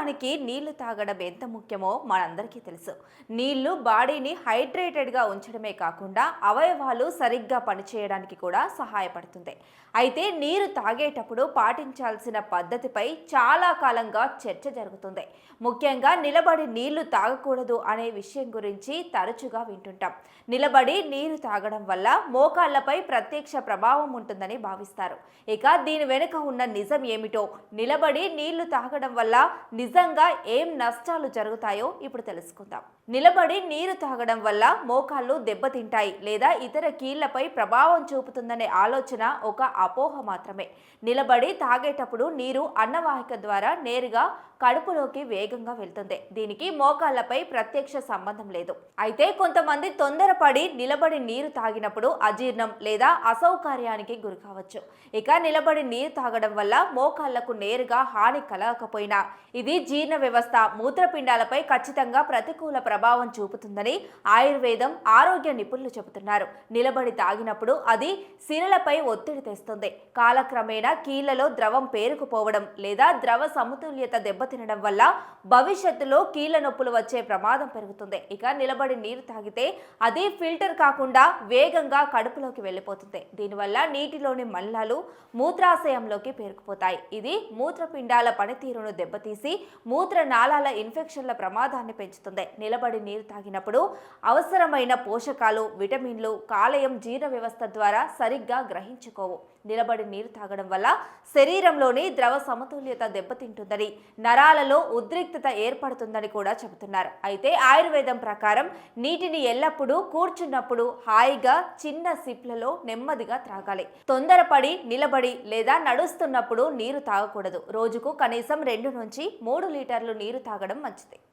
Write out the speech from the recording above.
శరీరానికి నీళ్ళు తాగడం ఎంత ముఖ్యమో మనందరికీ తెలుసు. నీళ్ళు బాడీని హైడ్రేటెడ్గా ఉంచడమే కాకుండా అవయవాలు సరిగ్గా పనిచేయడానికి కూడా సహాయపడుతుంది. అయితే నీరు తాగేటప్పుడు పాటించాల్సిన పద్ధతిపై చాలా కాలంగా చర్చ జరుగుతుంది. ముఖ్యంగా నిలబడి నీళ్ళు తాగకూడదు అనే విషయం గురించి తరచుగా వింటుంటాం. నిలబడి నీరు తాగడం వల్ల మోకాళ్ళపై ప్రత్యక్ష ప్రభావం ఉంటుందని భావిస్తారు. ఇక దీని వెనుక ఉన్న నిజం ఏమిటో? నిలబడి నీళ్ళు తాగడం వల్ల నిజంగా ఏం నష్టాలు జరుగుతాయో ఇప్పుడు తెలుసుకుందాం. నిలబడి నీరు తాగడం వల్ల మోకాళ్ళు దెబ్బతింటాయి లేదా ఇతర కీళ్ళపై ప్రభావం చూపుతుందనే ఆలోచన ఒక అపోహ మాత్రమే. నిలబడి తాగేటప్పుడు నీరు అన్నవాహిక ద్వారా నేరుగా కడుపులోకి వేగంగా వెళ్తుంది. దీనికి మోకాళ్ళపై ప్రత్యక్ష సంబంధం లేదు. అయితే కొంతమంది తొందరపడి నిలబడి నీరు తాగినప్పుడు అజీర్ణం లేదా అసౌకర్యానికి గురి కావచ్చు. ఇక నిలబడి నీరు తాగడం వల్ల మోకాళ్ళకు నేరుగా హాని కలగకపోయినా ఇది జీర్ణ వ్యవస్థ మూత్రపిండాలపై ఖచ్చితంగా ప్రతికూల ప్రభావం చూపుతుందని ఆయుర్వేదం ఆరోగ్య నిపుణులు చెబుతున్నారు. నిలబడి తాగినప్పుడు అది సిరలపై ఒత్తిడి తెస్తుంది. కాలక్రమేణా కీళ్ళలో ద్రవం పేరుకుపోవడం లేదా ద్రవ సమతుల్యత దెబ్బతినడం వల్ల భవిష్యత్తులో కీళ్ళ నొప్పులు వచ్చే ప్రమాదం పెరుగుతుంది. ఇక నిలబడి నీరు తాగితే అది ఫిల్టర్ కాకుండా వేగంగా కడుపులోకి వెళ్ళిపోతుంది. దీనివల్ల నీటిలోని మల్లాలు మూత్రాశయంలోకి పేరుకుపోతాయి. ఇది మూత్రపిండాల పనితీరును దెబ్బతీసి మూత్ర నాళాల ఇన్ఫెక్షన్ల ప్రమాదాన్ని పెంచుతుంది. నిలబడి నీరు తాగినప్పుడు అవసరమైన పోషకాలు విటమిన్లు కాలేయం జీర్ణ వ్యవస్థ ద్వారా సరిగ్గా గ్రహించుకోవు. నిలబడి నీరు తాగడం వల్ల శరీరంలోని ద్రవ సమతుల్యత దెబ్బతింటుందని నరాలలో ఉద్రిక్తత ఏర్పడుతుందని కూడా చెబుతున్నారు. అయితే ఆయుర్వేదం ప్రకారం నీటిని ఎల్లప్పుడూ కూర్చున్నప్పుడు హాయిగా చిన్న సిప్లలో నెమ్మదిగా త్రాగాలి. తొందరపడి నిలబడి లేదా నడుస్తున్నప్పుడు నీరు తాగకూడదు. రోజుకు కనీసం రెండు నుంచి మూడు లీటర్లు నీరు తాగడం మంచిది.